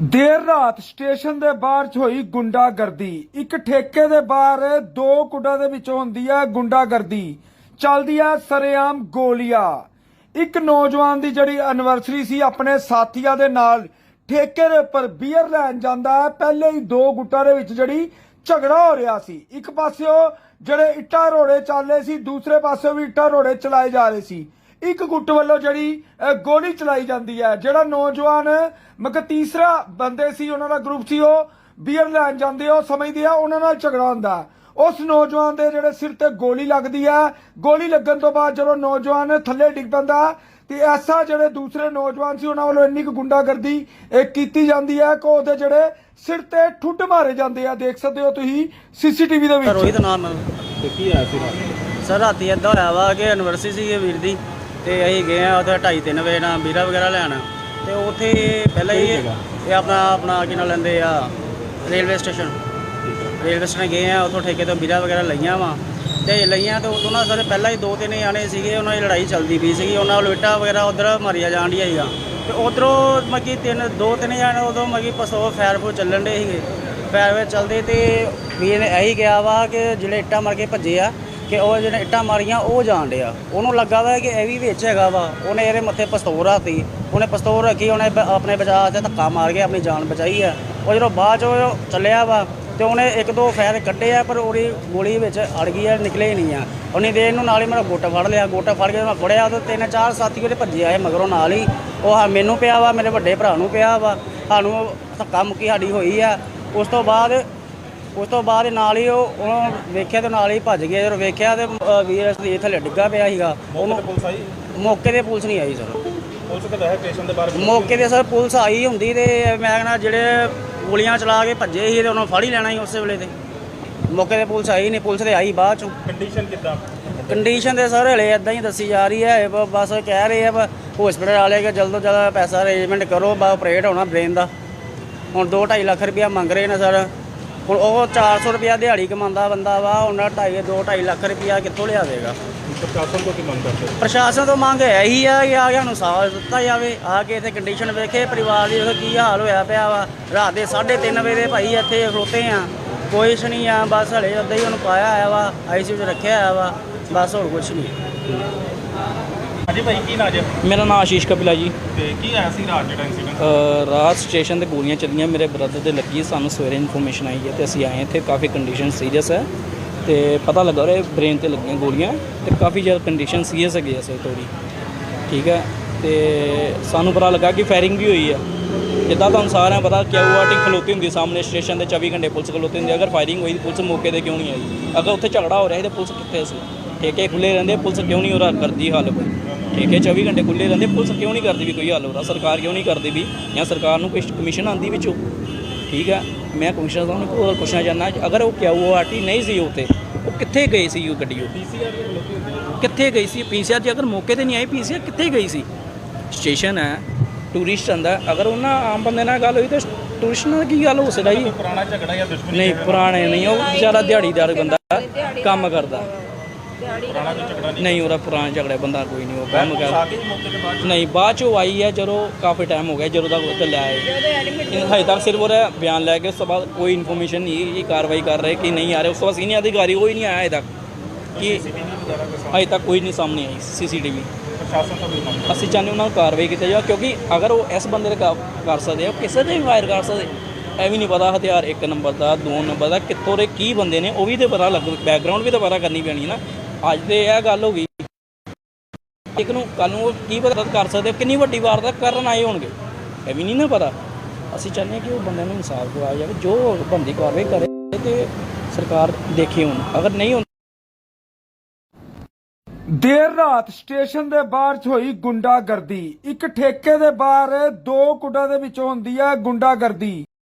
ਦੇਰ ਰਾਤ ਸਟੇਸ਼ਨ ਦੇ ਬਾਹਰ 'ਚ ਹੋਈ ਗੁੰਡਾਗਰਦੀ। ਇੱਕ ਠੇਕੇ ਦੇ ਬਾਹਰ ਦੋ ਕੁੱਡਾਂ ਦੇ ਵਿੱਚੋਂ ਹੁੰਦੀ ਹੈ ਗੁੰਡਾਗਰਦੀ। ਚੱਲਦੀ ਹੈ ਸਰੇਆਮ ਗੋਲੀਆਂ। ਇੱਕ ਨੌਜਵਾਨ ਦੀ ਜਿਹੜੀ ਐਨਵਰਸਰੀ ਸੀ, ਆਪਣੇ ਸਾਥੀਆਂ ਦੇ ਨਾਲ ਠੇਕੇ ਦੇ ਉੱਪਰ ਬੀਅਰ ਲੈਣ ਜਾਂਦਾ ਹੈ। ਪਹਿਲੇ ਹੀ ਦੋ ਗੁੱਟਾਂ ਦੇ ਵਿੱਚ ਜਿਹੜੀ ਝਗੜਾ ਹੋ ਰਿਹਾ ਸੀ। ਇੱਕ ਪਾਸਿਓ ਜਿਹੜੇ ਇੱਟਾਂ ਰੋੜੇ ਚੱਲ ਰਹੇ ਸੀ, ਦੂਸਰੇ ਪਾਸੇ ਵੀ ਇੱਟਾਂ ਰੋੜੇ ਚਲਾਏ ਜਾ ਰਹੇ ਸੀ। ਇੱਕ ਗੁੱਟ ਵੱਲੋਂ ਜਿਹੜੀ ਗੋਲੀ ਚਲਾਈ ਜਾਂਦੀ ਹੈ। ਜਿਹੜਾ ਨੌਜਵਾਨ ਮਗਰ ਤੀਸਰਾ ਬੰਦੇ ਸੀ ਉਹਨਾਂ ਦਾ ਗਰੁੱਪ ਸੀ ਉਹ ਬੀਅਰ ਲੈਣ ਜਾਂਦੇ ਆ, ਉਹ ਸਮਝਦੇ ਆ ਉਹਨਾਂ ਨਾਲ ਝਗੜਾ ਹੁੰਦਾ। ਉਸ ਨੌਜਵਾਨ ਦੇ ਜਿਹੜੇ ਸਿਰ ਤੇ ਗੋਲੀ ਲੱਗਦੀ ਹੈ ਗੋਲੀ ਲੱਗਣ ਤੋਂ ਬਾਅਦ ਜਦੋਂ ਨੌਜਵਾਨ ਥੱਲੇ ਡਿੱਗ ਪੈਂਦਾ ਤੇ ਐਸਾ ਜਿਹੜੇ ਦੂਸਰੇ ਨੌਜਵਾਨ ਸੀ ਉਹਨਾਂ ਵੱਲੋਂ ਇੰਨੀ ਕੁ ਗੁੰਡਾਗਰਦੀ ਇਹ ਕੀਤੀ ਜਾਂਦੀ ਹੈ ਕਿ ਉਹਦੇ ਜਿਹੜੇ ਸਿਰ ਤੇ ਠੁੱਡ ਮਾਰੇ ਜਾਂਦੇ ਆ। ਦੇਖ ਸਕਦੇ ਹੋ ਤੁਸੀਂ ਸੀਸੀਟੀਵੀ ਦੇ ਵਿੱਚ। ਰੋਹਿਤ ਨਾਮ ਕੀ ਸਰ ਰਾਤੀ ਏਦਾਂ ਹੋਇਆ ਵਾ ਕਿ ਐਨਵਰਸਰੀ ਸੀ ਇਹ ਵੀਰ ਦੀ। ਤੇ ਅਸੀਂ ਗਏ ਆ ਉੱਥੇ 2:30 ਵਜੇ ਨਾਲ ਵੀਰਾ ਵਗੈਰਾ ਲੈਣ। ਤੇ ਉੱਥੇ ਪਹਿਲਾਂ ਹੀ? ਇਹ ਆਪਣਾ ਆਪਣਾ ਕੀ ਨਾਲ ਲੈਂਦੇ ਆ ਰੇਲਵੇ ਸਟੇਸ਼ਨ। ਰੇਲਵੇ ਸਟੇਸ਼ਨ ਗਏ ਆ ਉੱਥੋਂ ਠੇਕੇ ਤੋਂ ਵੀਰਾ ਵਗੈਰਾ ਲਈਆਂ ਵਾ। ਤੇ ਲਈਆਂ ਤੇ ਉਦੋਂ ਨਾ ਸਾਰੇ ਪਹਿਲਾਂ ਹੀ ਦੋ ਤਿੰਨ ਜਾਣੇ ਸੀਗੇ ਉਹਨਾਂ ਦੀ ਲੜਾਈ ਚੱਲਦੀ ਪਈ ਸੀਗੀ। ਉਹਨਾਂ ਵੱਲ ਇੱਟਾਂ ਵਗੈਰਾ ਉਧਰ ਮਾਰੀਆਂ ਜਾਣ ਡੀਆਂ ਸੀਗਾ ਤੇ ਉਧਰੋਂ ਮੱਕੀ ਤਿੰਨ ਦੋ ਤਿੰਨ ਜਾਣੇ ਉਦੋਂ ਮੱਕੀ ਪਸੋ ਫਾਇਰ ਫੂਰ ਚੱਲਣ ਦੇ ਸੀਗੇ। ਫਾਇਰ ਵੇ ਚੱਲਦੇ ਤੇ ਵੀਰ ਨੇ ਇਹੀ ਕਿਹਾ ਵਾ ਕਿ ਜਿਹੜੇ ਇੱਟਾਂ ਮਾਰ ਕੇ ਭੱਜੇ ਆ ਕਿ ਉਹ ਜਿਹੜੇ ਇੱਟਾਂ ਮਾਰੀਆਂ, ਉਹ ਜਾਣ ਡਿਆ। ਉਹਨੂੰ ਲੱਗਾ ਵਾ ਕਿ ਇਹ ਵੀ ਵਿੱਚ ਹੈਗਾ ਵਾ। ਉਹਨੇ ਇਹਦੇ ਮੱਥੇ ਪਿਸਤੌਲ ਰੱਖਤੀ। ਉਹਨੇ ਪਿਸਤੌਲ ਰੱਖੀ, ਉਹਨੇ ਬ- ਆਪਣੇ ਬਚਾਅ ਤੇ ਧੱਕਾ ਮਾਰ ਕੇ ਆਪਣੀ ਜਾਨ ਬਚਾਈ ਆ। ਉਹ ਜਦੋਂ ਬਾਅਦ ਚ ਉਹ ਚੱਲਿਆ ਵਾ ਤੇ ਉਹਨੇ ਇੱਕ ਦੋ ਫੈਰ ਕੱਢੇ ਆ, ਪਰ ਉਹਦੀ ਗੋਲੀ ਵਿੱਚ ਅੜ ਗਈ ਆ, ਨਿਕਲੇ ਹੀ ਨਹੀਂ ਆ। ਉਹਨੇ ਦੇ ਇਹਨੂੰ ਨਾਲ ਹੀ ਮੇਰਾ ਗੋਟਾ ਫੜ ਲਿਆ। ਗੋਟਾ ਫੜ ਕੇ ਮੈਂ ਫੜਿਆ ਤੇ ਤਿੰਨ ਚਾਰ ਸਾਥੀ ਉਹਦੇ ਭੱਜੇ ਆਏ ਮਗਰੋਂ ਨਾਲ ਹੀ। ਉਹ ਹਾਂ ਮੈਨੂੰ ਪਿਆ ਵਾ, ਮੇਰੇ ਵੱਡੇ ਭਰਾ ਨੂੰ ਪਿਆ ਵਾ। ਸਾਨੂੰ ਧੱਕਾ ਮੁੱਕੀ ਸਾਡੀ ਹੋਈ ਆ। ਉਸ ਤੋਂ ਬਾਅਦ ਉਸ ਤੋਂ ਬਾਅਦ ਨਾਲ ਹੀ ਉਹ ਉਹਨੂੰ ਵੇਖਿਆ ਤੇ ਨਾਲ ਹੀ ਭੱਜ ਗਿਆ। ਜਦੋਂ ਵੇਖਿਆ ਤੇ ਅ, ਵੀਰ ਅਸਲੀ ਥੱਲੇ ਡਿੱਗਾ ਪਿਆ ਸੀਗਾ। ਉਹਨੂੰ ਪੁਲਿਸ ਆਈ? ਮੌਕੇ ਤੇ ਪੁਲਿਸ ਨਹੀਂ ਆਈ ਸਰ। ਪੁਲਿਸ ਕਹਿੰਦਾ ਹੈ? ਸਟੇਸ਼ਨ ਦੇ ਬਾਹਰ ਮੌਕੇ ਤੇ ਸਰ ਪੁਲਿਸ ਆਈ ਹੁੰਦੀ ਤੇ ਮੈਂ ਕਹਿੰਦਾ ਜਿਹੜੇ ਗੋਲੀਆਂ ਚਲਾ ਕੇ ਭੱਜੇ ਸੀ ਤੇ ਉਹਨਾਂ ਫੜ ਹੀ ਲੈਣਾ ਸੀ ਉਸੇ ਵੇਲੇ ਤੇ। ਮੌਕੇ ਤੇ ਪੁਲਿਸ ਆਈ ਨਹੀਂ ਪੁਲਿਸ ਤੇ ਆਈ ਬਾਅਦ ਚੋਂ। ਕੰਡੀਸ਼ਨ ਕਿੱਦਾਂ? ਕੰਡੀਸ਼ਨ ਤੇ ਸਰ ਹਲੇ ਇਦਾਂ ਹੀ ਦੱਸੀ ਜਾ ਰਹੀ ਹੈ। ਬਸ ਕਹਿ ਰਹੇ ਆ ਹਸਪੀਟਲ ਵਾਲੇ ਕਿ ਜਲਦ ਤੋਂ ਜਲਦ ਪੈਸਾ ਅਰੇਂਜਮੈਂਟ ਕਰੋ ਬਾ ਆਪਰੇਟ ਹੋਣਾ ਬ੍ਰੇਨ ਦਾ। ਹੁਣ 2.5 ਲੱਖ ਰੁਪਇਆ ਮੰਗ ਰਹੇ ਨੇ ਸਰ। ਹੁਣ ਉਹ 400 ਰੁਪਇਆ ਦਿਹਾੜੀ ਕਮਾਉਂਦਾ ਬੰਦਾ ਵਾ ਉਹਨਾਂ 2.5 2.5 ਲੱਖ ਰੁਪਇਆ ਕਿੱਥੋਂ ਲਿਆ ਦੇਗਾ ਪ੍ਰਸ਼ਾਸਨ ਤੋਂ ਕੀ ਮੰਗ ਕਰਦੇ ਪ੍ਰਸ਼ਾਸਨ ਤੋਂ ਮੰਗ ਹੈ ਇਹੀ ਆ ਕਿ ਆ ਗਿਆ ਨੂੰ ਸਾਥ ਦਿੱਤਾ ਜਾਵੇ ਆ ਕੇ ਇੱਥੇ ਕੰਡੀਸ਼ਨ ਵੇਖੇ ਪਰਿਵਾਰ ਦੀ ਵੇਖੋ ਕੀ ਹਾਲ ਹੋਇਆ ਪਿਆ ਵਾ। ਰਾਤ ਦੇ 3:30 ਵਜੇ ਦੇ ਭਾਈ ਇੱਥੇ ਖਲੋਤੇ ਆ ਕੋਈ ਨਹੀਂ ਆ ਬਸ ਹਲੇ ਉਦਾਂ ਹੀ ਉਹਨੂੰ ਪਾਇਆ ਆਇਆ ਵਾ ਆਈਸੀਯੂ 'ਚ ਰੱਖਿਆ ਆਇਆ ਵਾ ਬਸ ਹੋਰ ਕੁਝ ਨਹੀਂ। ਹਾਂਜੀ ਭਾਈ ਕੀ ਨਾਂ ਜੇ? ਮੇਰਾ ਨਾਮ ਆਸ਼ੀਸ਼ ਕਪਿਲਾ ਜੀ। ਤੇ ਕੀ ਆਇਆ ਸੀ ਰਾਤ ਜਿਹੜਾ ਇਨਸੀਡੈਂਟ ਅ, ਰਾਤ ਸਟੇਸ਼ਨ ਤੇ ਗੋਲੀਆਂ ਚੱਲੀਆਂ ਮੇਰੇ ਬ੍ਰਦਰ ਦੇ ਲੱਗੀ ਸਾਨੂੰ ਸਵੇਰੇ ਇਨਫੋਰਮੇਸ਼ਨ ਆਈ ਹੈ ਤੇ ਅਸੀਂ ਆਏ ਇੱਥੇ ਕਾਫੀ ਕੰਡੀਸ਼ਨ ਸੀਰੀਅਸ ਹੈ ਤੇ ਪਤਾ ਲੱਗਾ ਰਿਹਾ ਬ੍ਰੇਨ ਤੇ ਲੱਗੀਆਂ ਗੋਲੀਆਂ ਤੇ ਕਾਫੀ ਜ਼ਿਆਦਾ ਕੰਡੀਸ਼ਨ ਸੀਰੀਅਸ ਹੈਗੀ ਅਸਲ ਤੋੜੀ ਠੀਕ ਹੈ ਤੇ ਸਾਨੂੰ ਪਤਾ ਲੱਗਾ ਕਿ ਫਾਇਰਿੰਗ ਵੀ ਹੋਈ ਹੈ। ਜਿੱਦਾਂ ਤੁਹਾਨੂੰ ਸਾਰਿਆਂ ਨੂੰ ਪਤਾ ਕਿਊਆਰਟੀ ਖਲੋਤੀ ਹੁੰਦੀ ਸਾਹਮਣੇ ਸਟੇਸ਼ਨ ਤੇ 24 ਘੰਟੇ ਪੁਲਿਸ ਖਲੋਤੀ ਹੁੰਦੀ ਅਗਰ ਫਾਇਰਿੰਗ ਹੋਈ ਤਾਂ ਪੁਲਿਸ ਮੌਕੇ ਤੇ ਕਿਉਂ ਨਹੀਂ ਆਈ? ਅਗਰ ਉੱਥੇ ਝਗੜਾ ਹੋ ਰਿਹਾ ਸੀ ਤਾਂ ਪੁਲਿਸ ਕਿੱਥੇ ਸੀ? ਠੇਕੇ ਖੁੱਲੇ ਰਹਿੰਦੇ ਪੁਲਿਸ ਕਿਉਂ ਨਹੀਂ ਉਹਦਾ ਕਰਦੀ ਹੱਲ ਕੋਈ? ਠੇਕੇ 24 ਘੰਟੇ ਖੁੱਲੇ ਰਹਿੰਦੇ ਪੁਲਿਸ ਕਿਉਂ ਨਹੀਂ ਕਰਦੀ ਵੀ ਕੋਈ ਹੱਲ ਉਹਦਾ? ਸਰਕਾਰ ਕਿਉਂ ਨਹੀਂ ਕਰਦੀ ਵੀ? ਜਾਂ ਸਰਕਾਰ ਨੂੰ ਕੋਈ ਕਮਿਸ਼ਨ ਆਂਦੀ ਵਿੱਚੋਂ? ਠੀਕ ਹੈ? ਮੈਂ ਕਮਿਸ਼ਨਰ ਸਾਹਿਬ ਨੂੰ ਹੋਰ ਪੁੱਛਣਾ ਚਾਹੁੰਦਾ ਅਗਰ ਉਹ ਕਿਊਆਰਟੀ ਨਹੀਂ ਸੀ ਉੱਥੇ ਉਹ ਕਿੱਥੇ ਗਈ ਸੀ ਉਹ ਗੱਡੀ ਉਹ? ਕਿੱਥੇ ਗਈ ਸੀ? ਪੀਸੀਆਰ ਜੇ ਅਗਰ ਮੌਕੇ ਤੇ ਨਹੀਂ ਆਈ ਪੀਸੀਆਰ ਕਿੱਥੇ ਗਈ ਸੀ? ਸਟੇਸ਼ਨ ਹੈ ਟੂਰਿਸਟ ਆਂਦਾ ਅਗਰ ਉਹਨਾਂ ਆਮ ਬੰਦੇ ਨਾਲ ਗੱਲ ਹੋਈ ਤਾਂ ਟੂਰਿਸਟ ਨਾਲ ਕੀ ਗੱਲ ਹੋ ਸਕਦਾ ਜੀ? ਪੁਰਾਣਾ ਝਗੜਾ ਜਾਂ ਦੁਸ਼ਮਣੀ ਨਹੀਂ ਪੁਰਾਣੇ ਨਹੀਂ ਉਹ ਵਿਚਾਰਾ ਦਿਹਾੜੀਦਾਰ ਬੰਦਾ ਕੰਮ ਕਰਦਾ। ਨਹੀਂ? ਨਹੀਂ ਉਹਦਾ ਪੁਰਾਣਾ ਝਗੜਾ ਬੰਦਾ ਕੋਈ ਨਹੀਂ ਉਹ ਕੰਮ ਕਰ ਬਾਅਦ 'ਚ? ਨਹੀਂ ਬਾਅਦ ਚੋਂ ਆਈ ਹੈ ਜਦੋਂ ਕਾਫੀ ਟਾਈਮ ਹੋ ਗਿਆ ਜਦੋਂ ਤੱਕ ਉੱਥੇ ਲੈ ਆਏ। ਇਹ ਹਜੇ ਤੱਕ ਸਿਰਫ ਉਹਦਾ ਬਿਆਨ ਲੈ ਕੇ ਉਸ ਤੋਂ ਬਾਅਦ ਕੋਈ ਇਨਫੋਰਮੇਸ਼ਨ ਨਹੀਂ ਇਹ ਕਾਰਵਾਈ ਕਰ ਰਹੇ ਕਿ ਨਹੀਂ ਆ ਰਹੇ। ਉਸ ਤੋਂ ਬਾਅਦ ਸੀਨੀਅਰ ਅਧਿਕਾਰੀ ਕੋਈ ਨਹੀਂ ਆਇਆ ਹਜੇ ਤੱਕ। ਕਿ ਹਜੇ ਤੱਕ ਕੋਈ ਨਹੀਂ ਸਾਹਮਣੇ ਆਈ ਸੀਸੀਟੀਵੀ। ਅਸੀਂ ਚਾਹੁੰਦੇ ਉਹਨਾਂ ਨੂੰ ਕਾਰਵਾਈ ਕੀਤੀ ਜਾਵੇ ਕਿਉਂਕਿ ਅਗਰ ਉਹ ਇਸ ਬੰਦੇ ਦੇ ਕਾ- ਕਰ ਸਕਦੇ ਆ ਉਹ ਕਿਸੇ ਦੇ ਵੀ ਫਾਇਰ ਕਰ ਸਕਦੇ। ਐ ਵੀ ਨਹੀਂ ਪਤਾ ਹਥਿਆਰ ਇੱਕ ਨੰਬਰ ਦਾ ਦੋ ਨੰਬਰ ਦਾ ਕਿੱਥੋਂ ਦੇ ਕੀ ਬੰਦੇ ਨੇ ਉਹ ਵੀ ਤੇ ਪਤਾ ਲੱਗ ਬੈਕਗ੍ਰਾਉਂਡ ਵੀ ਤਾਂ ਪਤਾ ਕਰਨੀ ਪੈਣੀ ਨਾ। ਅੱਜ ਤੇ ਇਹ ਗੱਲ ਹੋ ਗਈ। ਇੱਕ ਨੂੰ ਕੱਲ ਨੂੰ ਉਹ ਕੀ ਪਤਾ ਕਰ ਸਕਦੇ, ਕਿੰਨੀ ਵੱਡੀ ਵਾਰਦਾਤ ਕਰਨ ਆਏ ਹੋਣਗੇ। ਇਹ ਵੀ ਨਹੀਂ ਨਾ ਪਤਾ। ਅਸੀਂ ਚਾਹੁੰਦੇ ਕਿ ਉਹ ਬੰਦਿਆਂ ਨੂੰ ਇਨਸਾਫ ਦਿਵਾਇਆ ਜਾਵੇ, ਜੋ ਬੰਦੀ ਕਾਰਵਾਈ ਕਰੇ ਤੇ ਸਰਕਾਰ ਦੇਖੇ ਹੁਣ। ਅਗਰ ਨਹੀਂ ਦੇਰ ਰਾਤ ਸਟੇਸ਼ਨ ਦੇ ਬਾਹਰ 'ਚ ਹੋਈ ਗੁੰਡਾਗਰਦੀ। ਇੱਕ ਠੇਕੇ ਦੇ ਬਾਹਰ, ਦੋ ਕੁੱਡਾਂ ਦੇ ਵਿੱਚੋਂ ਹੁੰਦੀ ਹੈ ਗੁੰਡਾਗਰਦੀ।